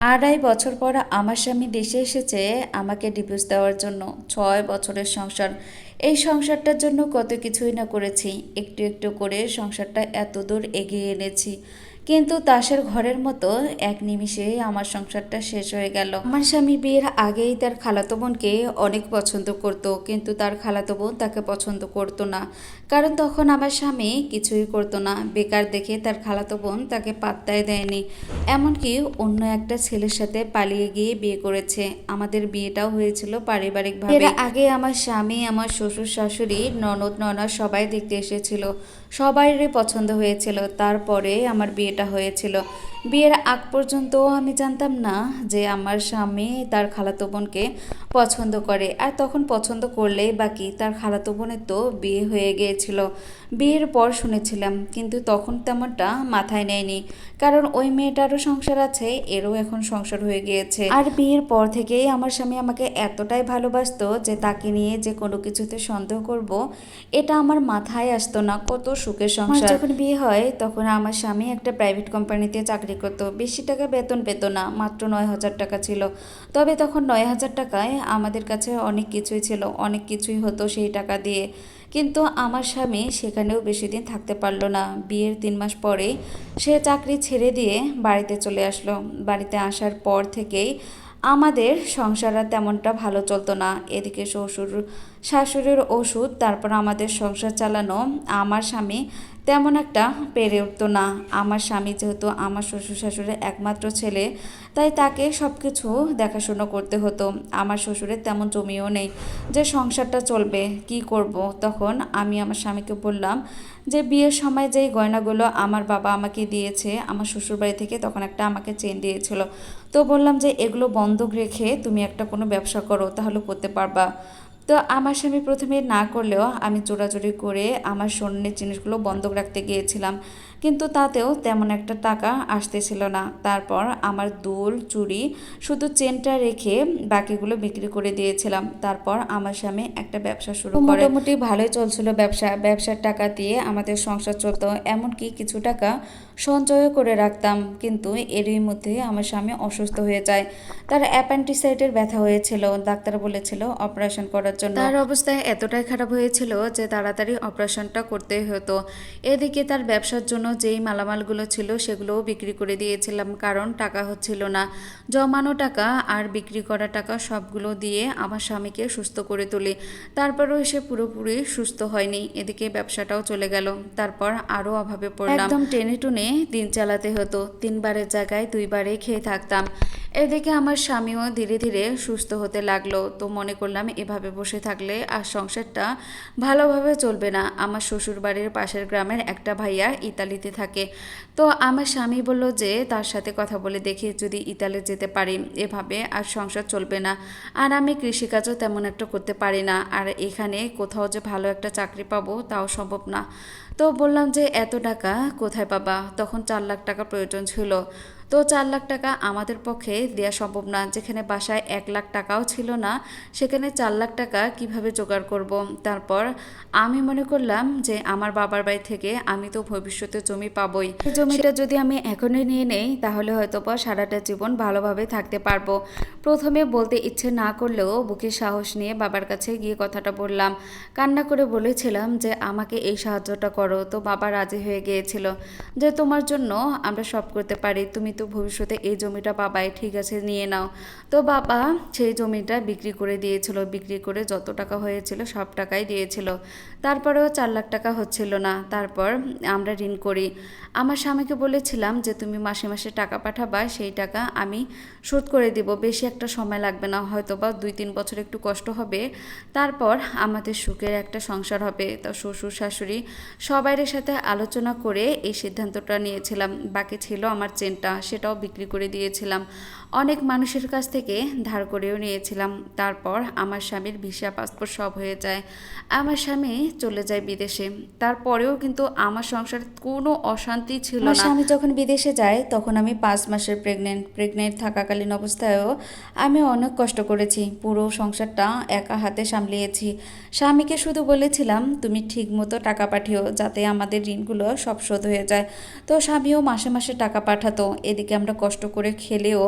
আড়াই বছর পর আমার স্বামী দেশে এসেছে আমাকে ডিভোর্স দেওয়ার জন্য। ছয় বছরের সংসার। এই সংসারটার জন্য কত কিছুই না করেছি। একটু একটু করে সংসারটা এত দূর এগিয়ে এনেছি। কিন্তু তাসের ঘরের মতো এক নিমিষে আমার সংসারটা শেষ হয়ে গেল। আমার স্বামী বিয়ের আগেই তার খালাতো বোনকে অনেক পছন্দ করত। কিন্তু তার খালাতো বোন তাকে পছন্দ করতো না। কারণ তখন আমার স্বামী কিছুই করতো না। বেকার দেখে তার খালাতো বোন তাকে পাত্তাই দেয়নি। এমনকি অন্য একটা ছেলের সাথে পালিয়ে গিয়ে বিয়ে করেছে। আমাদের বিয়েটাও হয়েছিল পারিবারিকভাবে। এর আগে আমার স্বামী, আমার শ্বশুর, শাশুড়ি, ননদ, ননা সবাই দেখতে এসেছিল। সবাইরই পছন্দ হয়েছিল। তারপরে আমার বিয়েটা হয়েছিল। বিয়ের আগ পর্যন্ত আমি জানতাম না যে আমার স্বামী তার খালাতো বোনকে পছন্দ করে। আর তখন পছন্দ করলেই বাকি তার খালাতো বোনের তো বিয়ে হয়ে গিয়েছিল। বিয়ের পর শুনেছিলাম কিন্তু তখন তেমনটা মাথায় নেয়নি। কারণ ওই মেয়েটারও সংসার আছে এরও এখন সংসার হয়ে গিয়েছে। আর বিয়ের পর থেকেই আমার স্বামী আমাকে এতটাই ভালোবাসতো যে তাকে নিয়ে যে কোনো কিছুতে সন্দেহ করব এটা আমার মাথায় আসতো না কত সুখের সংসার। যখন বিয়ে হয় তখন আমার স্বামী একটা প্রাইভেট কোম্পানিতে চাকরি করতো। বেশি টাকা বেতন পেত না, মাত্র নয় হাজার টাকা ছিল। তবে তখন নয় হাজার টাকায় আমাদের কাছে অনেক কিছুই ছিল, অনেক কিছুই হতো সেই টাকা দিয়ে। কিন্তু আমার স্বামী সেখানেও বেশি দিন থাকতে পারল না। বিয়ের তিন মাস পরেই সে চাকরি ছেড়ে দিয়ে বাড়িতে চলে আসলো। বাড়িতে আসার পর থেকেই আমাদের সংসার আর তেমনটা ভালো চলতো না। এদিকে শ্বশুর, শাশুড়ির ওষুধ, তারপর আমাদের সংসার চালানো। আমার স্বামী তেমন একটা পেরে উঠতো না। আমার স্বামী যেহেতু আমার শ্বশুর শাশুড়ির একমাত্র ছেলে, তাই তাকে সব কিছু দেখাশুনো করতে হতো। আমার শ্বশুরের তেমন জমিও নেই। যে সংসারটা চলবে, কি করব? তখন আমি আমার স্বামীকে বললাম যে, বিয়ের সময় যেই গয়নাগুলো আমার বাবা আমাকে দিয়েছে, আমার শ্বশুরবাড়ি থেকে তখন একটা আমাকে চেন দিয়েছিল। তো বললাম যে, এগুলো বন্ধক রেখে তুমি একটা কোনো ব্যবসা করো, তাহলে করতে পারবা। তো আমার স্বামী প্রথমে না করলেও আমি চোরাচুরি করে আমার স্বর্ণের জিনিসগুলো বন্ধক রাখতে গিয়েছিলাম। কিন্তু তাতেও তেমন একটা টাকা আসতেছিল না। তারপর আমার দুল, চুড়ি শুধু চেনটা রেখে বাকিগুলো বিক্রি করে দিয়েছিলাম। তারপর আমার স্বামী একটা ব্যবসা শুরু করে। মোটামুটি ভালোই চলছিল ব্যবসা। ব্যবসার টাকা দিয়ে আমাদের সংসার চলতো। এমনকি কিছু টাকা সঞ্চয় করে রাখতাম। কিন্তু এরই মধ্যে আমার স্বামী অসুস্থ হয়ে যায়। তার অ্যাপেন্টিসাইটের ব্যথা হয়েছিল। ডাক্তার বলেছিল অপারেশন করার জন্য। তার অবস্থা এতটাই খারাপ হয়েছিল যে তাড়াতাড়ি অপারেশনটা করতে হতো। এদিকে তার ব্যবসার জন্য যেই মালামালগুলো ছিল সেগুলোও বিক্রি করে দিয়েছিলাম কারণ টাকা হচ্ছিল না। জমানো টাকা আর বিক্রি করা টাকা সবগুলো দিয়ে আমার স্বামীকে সুস্থ করে তুলি। তারপরেও সে পুরোপুরি সুস্থ হয়নি এদিকে ব্যবসাটাও চলে গেল। তারপর আরও অভাবে পড়লাম। একদম টেনে টুনে দিন চালাতে হতো। তিনবারের জায়গায় দুইবারে খেয়ে থাকতাম। এদিকে আমার স্বামীও ধীরে ধীরে সুস্থ হতে লাগল। তো মনে করলাম, এভাবে বসে থাকলে আর সংসারটা ভালোভাবে চলবে না। আমার শ্বশুর বাড়ির পাশের গ্রামের একটা ভাইয়া ইতালিতে থাকে। তো আমার স্বামী বলল যে, তার সাথে কথা বলে দেখি যদি ইতালি যেতে পারি। এভাবে আর সংসার চলবে না। আর আমি কৃষিকাজও তেমন একটা করতে পারি না। আর এখানে কোথাও যে ভালো একটা চাকরি পাবো তাও সম্ভব না। তো বললাম যে, এত টাকা কোথায় পাবা? তখন চার লাখ টাকা প্রয়োজন ছিল। তো চার লাখ টাকা আমাদের পক্ষে দেওয়া সম্ভব না। যেখানে বাসায় এক লাখ টাকাও ছিল না, সেখানে চার লাখ টাকা কীভাবে জোগাড় করব? তারপর আমি মনে করলাম যে আমার বাবার বাড়ি থেকে আমি তো ভবিষ্যতে জমি পাবই। জমিটা যদি আমি এখনই নিয়ে নেই, তাহলে হয়তো বা সারাটা জীবন ভালোভাবে থাকতে পারব। প্রথমে বলতে ইচ্ছে না করলেও বুকে সাহস নিয়ে বাবার কাছে গিয়ে কথাটা বললাম। কান্না করে বলেছিলাম যে, আমাকে এই সাহায্যটা করো। তো বাবা রাজি হয়ে গিয়েছিল যে, তোমার জন্য আমরা সব করতে পারি। তুমি তো ভবিষ্যতে এই জমিটা পাবাই ঠিক আছে, নিয়ে নাও। তো বাবা সেই জমিটা বিক্রি করে দিয়েছিল, বিক্রি করে যত টাকা হয়েছিল সব টাকাই দিয়েছিল। তারপরেও চার লাখ টাকা হচ্ছিল না। তারপর আমরা ঋণ করি। আমার স্বামীকে বলেছিলাম যে, তুমি মাসে মাসে টাকা পাঠাবা, সেই টাকা আমি শোধ করে দিব। বেশি একটা সময় লাগবে না হয়তো বা দুই তিন বছর একটু কষ্ট হবে। তারপর আমাদের সুখের একটা সংসার হবে। তা শ্বশুর, শাশুড়ি সবাইয়ের সাথে আলোচনা করে এই সিদ্ধান্তটা নিয়েছিলাম। বাকি ছিল আমার চেনটা সেটাও বিক্রি করে দিয়েছিলাম। অনেক মানুষের কাছ থেকে ধার করেও নিয়েছিলাম। তারপর আমার স্বামীর ভিসা পাসপোর্ট সব হয়ে যায়। আমার স্বামী চলে যায় বিদেশে। তারপরেও কিন্তু আমার সংসার কোনো অশান্তি ছিল না। স্বামী যখন বিদেশে যায় তখন আমি পাঁচ মাসের প্রেগনেন্ট প্রেগনেন্ট থাকাকালীন অবস্থায়ও আমি অনেক কষ্ট করেছি। পুরো সংসারটা একা হাতে সামলিয়েছি। স্বামীকে শুধু বলেছিলাম তুমি ঠিক মতো টাকা পাঠিও যাতে আমাদের ঋণগুলো সব শোধ হয়ে যায়। তো স্বামীও মাসে মাসে টাকা পাঠাতো। এদিকে আমরা কষ্ট করে খেলেও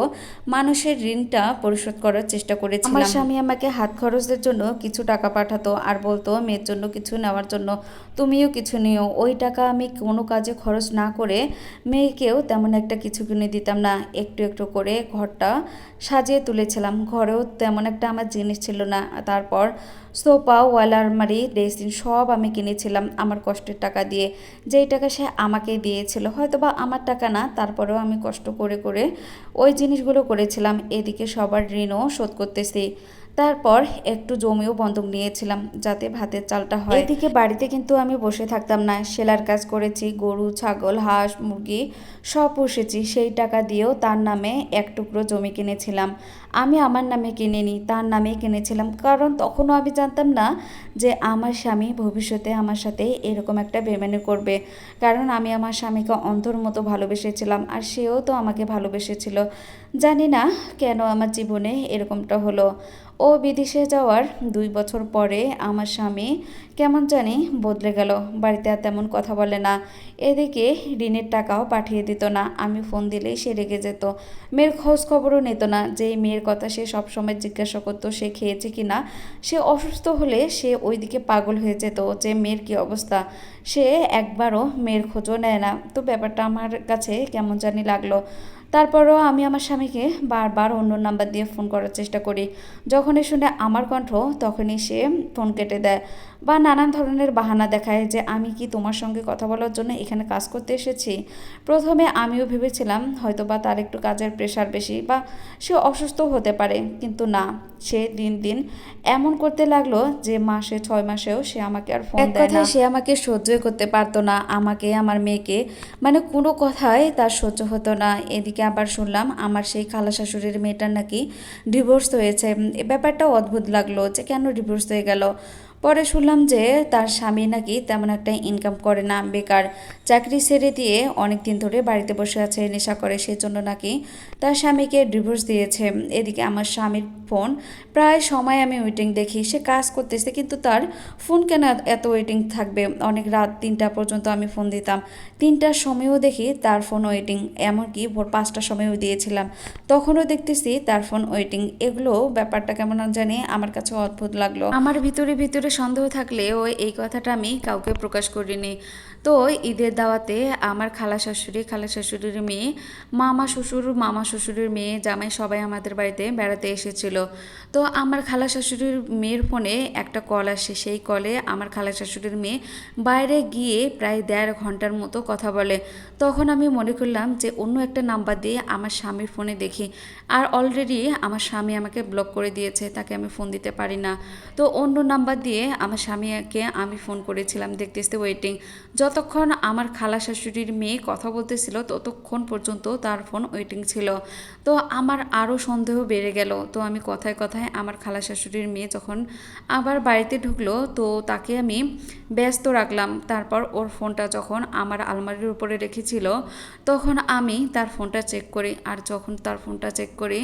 মানুষের ঋণটা পরিশোধ করার চেষ্টা করেছিলাম। আমার স্বামী আমাকে হাত খরচের জন্য কিছু টাকা পাঠাতো আর বলতো, মেয়ের জন্য কিছু নেওয়ার জন্য তুমিও কিছু নিও। ওই টাকা আমি কোনো কাজে খরচ না করে মেয়েকেও তেমন একটা কিছু কিনে দিতাম না। একটু একটু করে ঘরটা সাজিয়ে তুলেছিলাম। ঘরেও তেমন একটা আমার জিনিস ছিল না। তারপর সোফা ওয়াল আলমারি ড্রেসিং সব আমি কিনেছিলাম আমার কষ্টের টাকা দিয়ে। যেই টাকা সে আমাকে দিয়েছিল হয়তো বা আমার টাকা না, তারপরেও আমি কষ্ট করে করে ওই জিনিসগুলো করেছিলাম। এদিকে সবার ঋণও শোধ করতেছি। তারপর একটু জমিও বন্ধক নিয়েছিলাম যাতে ভাতের চালটা হয়। এদিকে বাড়িতে কিন্তু আমি বসে থাকতাম না। সেলার কাজ করেছি, গরু, ছাগল, হাঁস, মুরগি সব পুষেছি। সেই টাকা দিয়েও তার নামে এক টুকরো জমি কিনেছিলাম। আমি আমার নামে কিনিনি, তার নামেই কিনেছিলাম। কারণ তখনও আমি জানতাম না যে আমার স্বামী ভবিষ্যতে আমার সাথে এরকম একটা বেমানি করবে। কারণ আমি আমার স্বামীকে অন্ধর মতো ভালোবেসেছিলাম আর সেও তো আমাকে ভালোবেসেছিল। জানি না কেন আমার জীবনে এরকমটা হলো। ও বিদেশে যাওয়ার দুই বছর পরে আমার স্বামী কেমন জানি বদলে গেল। বাড়িতে আর তেমন কথা বলে না। এদিকে ঋণের টাকাও পাঠিয়ে দিত না। আমি ফোন দিলেই সে রেগে যেত। মেয়ের খোঁজ খবরও নিত না যে মেয়ের কথা সে সবসময় জিজ্ঞাসা করতো সে খেয়েছে কি না। সে অসুস্থ হলে সে ওইদিকে পাগল হয়ে যেত যে মেয়ের কী অবস্থা। সে একবারও মেয়ের খোঁজও নেয় না। তো ব্যাপারটা আমার কাছে কেমন জানি লাগল। তারপরও আমি আমার স্বামীকে বারবার অন্য নাম্বার দিয়ে ফোন করার চেষ্টা করি। যখনই শুনে আমার কণ্ঠ, তখনই সে ফোন কেটে দেয়। বা নানান ধরনের বাহানা দেখায় যে আমি কি তোমার সঙ্গে কথা বলার জন্য এখানে কাজ করতে এসেছি। প্রথমে আমিও ভেবেছিলাম হয়তো বা তার একটু কাজের প্রেশার বেশি বা সে অসুস্থ হতে পারে কিন্তু না সে দিন দিন এমন করতে লাগল যে মাসে ছয় মাসেও সে আমাকে আর ফোন দেয় না। সে আমাকে সহ্যই করতে পারতো না আমাকে আমার মেয়েকে। মানে কোনো কথাই তার সহ্য হতো না। এদিকে আবার শুনলাম আমার সেই খালা শাশুড়ির মেয়েটার নাকি ডিভোর্স হয়েছে। এ ব্যাপারটাও অদ্ভুত লাগল যে কেন ডিভোর্স হয়ে গেল? পরে শুনলাম যে তার স্বামী নাকি তেমন একটা ইনকাম করে না, বেকার, চাকরি ছেড়ে দিয়ে অনেক দিন ধরে বাড়িতে বসে আছে, নেশা করে সেই জন্য নাকি তার স্বামীকে ডিভোর্স দিয়েছে। এদিকে আমার স্বামীর ফোন প্রায় সময় আমি ওয়েটিং দেখি, সে কাজ করতেছে কিন্তু তার ফোন কেন এত ওয়েটিং থাকবে? অনেক রাত তিনটা পর্যন্ত আমি ফোন দিতাম। তিনটার সময়ও দেখি তার ফোন ওয়েটিং এমনকি ভোর পাঁচটার সময়ও দিয়েছিলাম। তখনও দেখতেছি তার ফোন ওয়েটিং এগুলো ব্যাপারটা কেমন জানি আমার কাছে অদ্ভুত লাগল। আমার ভিতরে ভিতরে সন্দেহ থাকলেও এই কথাটা আমি কাউকে প্রকাশ করিনি। তো ঈদের দাওয়াতে আমার খালা শাশুড়ি, খালা শাশুড়ির মেয়ে, মামা শ্বশুর, মামা শ্বশুরের মেয়ে, জামাই সবাই আমাদের বাড়িতে বেড়াতে এসেছিল। তো আমার খালা শাশুড়ির মেয়ের ফোনে একটা কল আসে। সেই কলে আমার খালা শাশুড়ির মেয়ে বাইরে গিয়ে প্রায় দেড় ঘণ্টার মতো কথা বলে। তখন আমি মনে করলাম যে অন্য একটা নাম্বার দিয়ে আমার স্বামীর ফোনে দেখি। আর অলরেডি আমার স্বামী আমাকে ব্লক করে দিয়েছে, তাকে আমি ফোন দিতে পারি না। তো অন্য নাম্বার দিয়ে আমার স্বামীকে আমি ফোন করেছিলাম দেখতে ওয়েটিং যতক্ষণ আমার খালা শাশুড়ির মেয়ে কথা বলতেছিল, ততক্ষণ পর্যন্ত তার ফোন ওয়েটিং ছিল। তো আমার আরও সন্দেহ বেড়ে গেল। তো আমি কথায় কথায় আমার খালা শাশুড়ির মেয়ে যখন আবার বাড়িতে ঢুকলো, তো তাকে আমি ব্যস্ত রাখলাম। তারপর ওর ফোনটা যখন আমার আলমারির উপরে রেখেছিল, তখন আমি তার ফোনটা চেক করি। আর যখন তার ফোনটা চেক করি,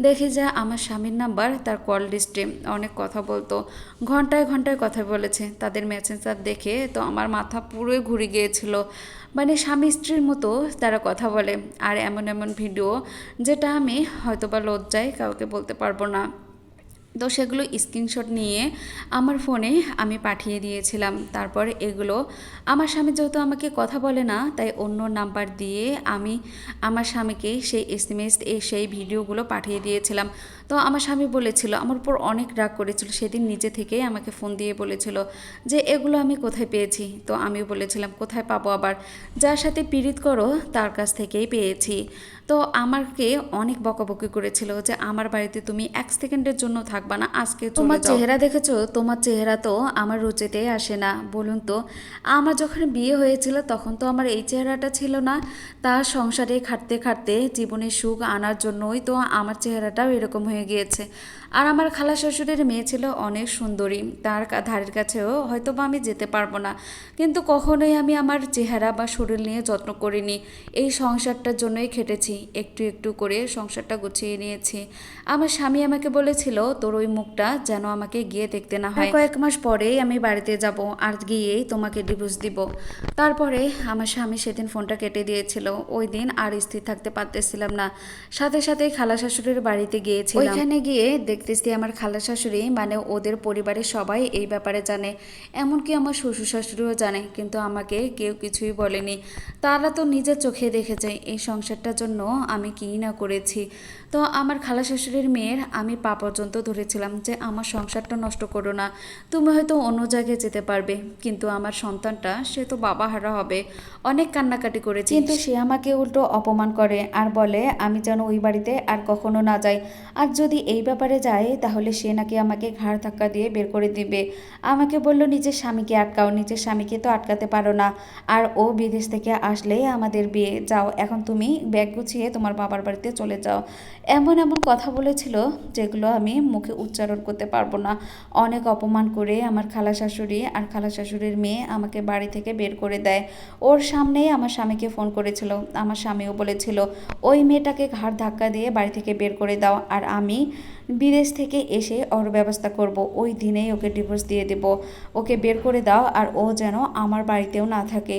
দেখি যে আমার স্বামীর নাম্বার তার কল লিস্টে অনেক কথা বলতো। ঘন্টায় ঘন্টায় কথা বলেছে। তাদের মেসেঞ্জার দেখে তো আমার মাথা পুরোই ঘুরে গিয়েছিল। মানে স্বামী স্ত্রীর মতো তারা কথা বলে। আর এমন এমন ভিডিও যেটা আমি হয়তোবা লজ্জায় কাউকে বলতে পারব না। তো সেগুলো স্ক্রিনশট নিয়ে আমার ফোনে আমি পাঠিয়ে দিয়েছিলাম। তারপর এগুলো, আমার স্বামী যেহেতু আমাকে কথা বলে না, তাই অন্য নাম্বার দিয়ে আমি আমার স্বামীকে সেই এস এম এস সেই ভিডিওগুলো পাঠিয়ে দিয়েছিলাম। তো আমার স্বামী বলেছিল আমার উপর অনেক রাগ করেছিল সেদিন নিজে থেকেই আমাকে ফোন দিয়ে বলেছিল যে এগুলো আমি কোথায় পেয়েছি? তো আমিও বলেছিলাম কোথায় পাবো আবার? যার সাথে পীড়িত করো তার কাছ থেকেই পেয়েছি। তো আমাকে অনেক বকাবকি করেছিল যে আমার বাড়িতে তুমি এক সেকেন্ডের জন্য থাকবা না আজকে তোমার চেহারা দেখেছ? তোমার চেহারা তো আমার রুচিতেই আসে না বলুন তো। আমার যখন বিয়ে হয়েছিল তখন তো আমার এই চেহারাটা ছিল না। তার সংসারে খাটতে খাটতে জীবনে সুখ আনার জন্যই তো আমার চেহারাটাও এরকম হয়ে গিয়েছে। আর আমার খালা শ্বশুরের মেয়ে ছিল অনেক সুন্দরী। তার ধারের কাছেও হয়তো বা আমি যেতে পারব না। কিন্তু কখনোই আমি আমার চেহারা বা শরীর নিয়ে যত্ন করিনি। এই সংসারটার জন্যই খেটেছি। একটু একটু করে সংসারটা গুছিয়ে নিয়েছি। আমার স্বামী আমাকে বলেছিল, তোর ওই মুখটা যেন আমাকে গিয়ে দেখতে না হয়। কয়েক মাস পরেই আমি বাড়িতে যাব। আর গিয়েই তোমাকে ডিভোর্স দিব। তারপরে আমার স্বামী সেদিন ফোনটা কেটে দিয়েছিল। ওই দিন আর স্থির থাকতে পারতেছিলাম না। সাথে সাথে খালা শাশুড়ির বাড়িতে গিয়েছিলাম। ওইখানে গিয়ে দেখতেছি আমার খালা শাশুড়ি মানে ওদের পরিবারের সবাই এই ব্যাপারে জানে। এমনকি আমার শ্বশুর শাশুড়িও জানে কিন্তু আমাকে কেউ কিছুই বলেনি। তারা তো নিজের চোখে দেখেছে এই সংসারটার জন্য আমি কী না করেছি। তো আমার খালা শাশুড়ির মেয়ের আমি পা পর্যন্ত ধরেছিলাম যে আমার সংসারটা নষ্ট করো না তুমি হয়তো অন্য জায়গায় যেতে পারবে কিন্তু আমার সন্তানটা সে তো বাবা হারা হবে অনেক কান্নাকাটি করেছে কিন্তু সে আমাকে উল্টো অপমান করে আর বলে আমি যেন ওই বাড়িতে আর কখনো না যাই আর যদি এই ব্যাপারে যায়, তাহলে সে নাকি আমাকে ঘাড় ধাক্কা দিয়ে বের করে দিবে। আমাকে বলল, নিজের স্বামীকে আটকাও, নিজের স্বামীকে তো আটকাতে পারো না। আর ও বিদেশ থেকে আসলে আমাদের বিয়ে, যাও, এখন তুমি ব্যাগ গুছিয়ে তোমার বাবার বাড়িতে চলে যাও। এমন এমন কথা বলেছিল, যেগুলো আমি মুখে উচ্চারণ করতে পারব না। অনেক অপমান করে আমার খালা শাশুড়ি আর খালা শাশুড়ির মেয়ে আমাকে বাড়ি থেকে বের করে দেয়। ওর সামনেই আমার স্বামীকে ফোন করেছিল। আমার স্বামীও বলেছিল, ওই মেয়েটাকে ঘাড় ধাক্কা দিয়ে বাড়ি থেকে বের করে দাও, আর আমি বিদেশ থেকে এসে ওর ব্যবস্থা করব। ওই দিনেই ওকে ডিভোর্স দিয়ে দেব। ওকে বের করে দাও আর ও যেন আমার বাড়িতেও না থাকে।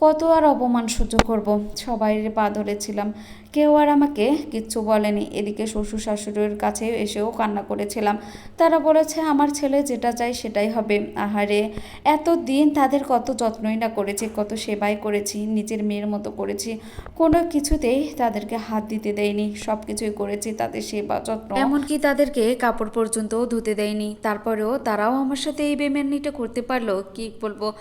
কত আর অপমান সহ্য করব? সবাই পা ধরেছিলাম। কেউ আর আমাকে কিচ্ছু বলেনি। এদিকে শ্বশুর শাশুড়ির কাছে এসেও কান্না করেছিলাম। তারা বলেছে, আমার ছেলে যেটা চাই সেটাই হবে। আহারে এত দিন তাদের কত যত্নই না করেছি, কত সেবাই করেছি, নিজের মেয়ের মতো করেছি। কোনো কিছুতেই তাদেরকে হাত দিতে দেয়নি। সব কিছুই করেছি, তাদের সেবা যত্ন। এমনকি তাদেরকে কাপড় পর্যন্ত ধুতে দেয়নি। তারপরেও তারাও আমার সাথে এই বেমানিটা করতে পারল, কি বলব?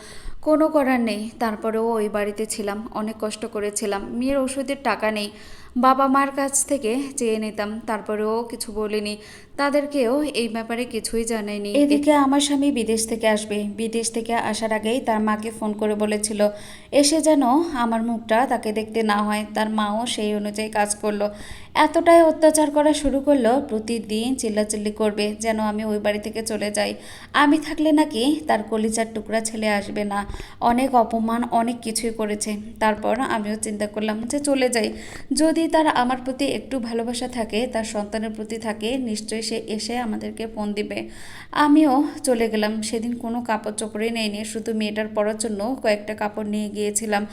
কোনো করার নেই। তারপরেও ওই বাড়িতে ছিলাম অনেক কষ্ট করেছিলাম। মেয়ের ওষুধের টাকা নেই বাবা মার কাছ থেকে চেয়ে নিতাম, তারপরেও কিছু বলিনি। তাদেরকেও এই ব্যাপারে কিছুই জানায়নি। এদিকে আমার স্বামী বিদেশ থেকে আসবে। বিদেশ থেকে আসার আগেই তার মাকে ফোন করে বলেছিল, এসে যেন আমার মুখটা তাকে দেখতে না হয়। তার মাও সেই অনুযায়ী কাজ করল। এতটাই অত্যাচার করা শুরু করল, প্রতিদিন চিল্লাচিল্লি করবে, যেন আমি ওই বাড়ি থেকে চলে যাই। আমি থাকলে নাকি তার কলিজার টুকরা ছেলে আসবে না। অনেক অপমান, অনেক কিছুই করেছে। তারপর আমিও চিন্তা করলাম যে চলে যাই। যদি তার আমার প্রতি একটু ভালোবাসা থাকে, তার সন্তানের প্রতি থাকে, নিশ্চয়ই সে এসে আমাদেরকে ফোন দিবে। আমিও চলে গেলাম। সেদিন কোনো কাপড় চোপড়ে নেইনি, শুধু মেয়েটার পরার জন্য কয়েকটা কাপড় নিয়ে গিয়েছিলাম।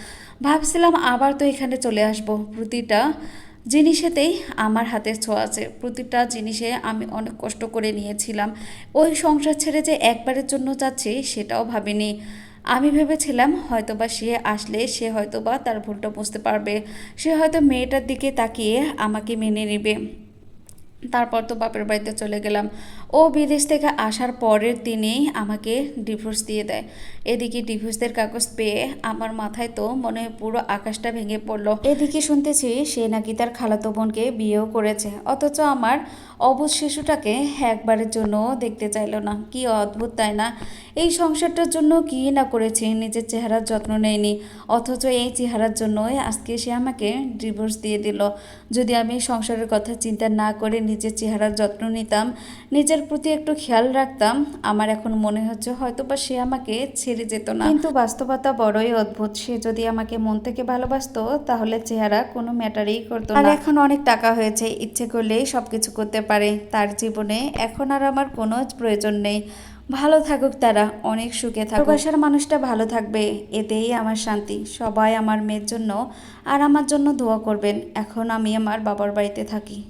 ভাবছিলাম আবার তো এখানে চলে আসব। প্রতিটা জিনিসেতেই আমার হাতের ছোঁয়া আছে। প্রতিটা জিনিসে আমি অনেক কষ্ট করে নিয়েছিলাম। ওই সংসার ছেড়ে যে একবারের জন্য যাচ্ছি, সেটাও ভাবিনি। আমি ভেবেছিলাম হয়তোবা সে আসলে সে হয়তোবা তার ভুলটা বুঝতে পারবে। সে হয়তো মেয়েটার দিকে তাকিয়ে আমাকে মেনে নেবে। তারপর তো বাপের বাড়িতে চলে গেলাম। ও বিদেশ থেকে আসার পরের দিনেই আমাকে ডিভোর্স দিয়ে দেয়। এদিকে ডিভোর্সের কাগজ পেয়ে আমার মাথায় তো মনে হয় পুরো আকাশটা ভেঙে পড়ল। এদিকে শুনতেছি সে নাকি তার খালাতো বোনকে বিয়েও করেছে। অথচ আমার অবুজ শিশুটাকে একবারের জন্য দেখতে চাইলো না। কি অদ্ভুত, তাই না? এই সংসারটার জন্য কী না করেছি? নিজের চেহারার যত্ন নেয়নি। অথচ এই চেহারার জন্যই আজকে সে আমাকে ডিভোর্স দিয়ে দিল। যদি আমি সংসারের কথা চিন্তা না করে নিজের চেহারার যত্ন নিতাম, নিজের প্রতি একটু খেয়াল রাখতাম, আমার এখন মনে হচ্ছে হয়তো বা সে আমাকে ছেড়ে যেত না। কিন্তু বাস্তবতা বড়ই অদ্ভুত। সে যদি আমাকে মন থেকে ভালোবাসতো তাহলে চেহারা কোনো ম্যাটারই করতো না। আর এখন অনেক টাকা হয়েছে ইচ্ছে করলেই সব কিছু করতে পারে। তার জীবনে এখন আর আমার কোনো প্রয়োজন নেই। ভালো থাকুক তারা অনেক সুখে থাকুক। প্রবাসের মানুষটা ভালো থাকবে এতেই আমার শান্তি। সবাই আমার মেয়ের জন্য আর আমার জন্য দোয়া করবেন। এখন আমি আমার বাবার বাড়িতে থাকি।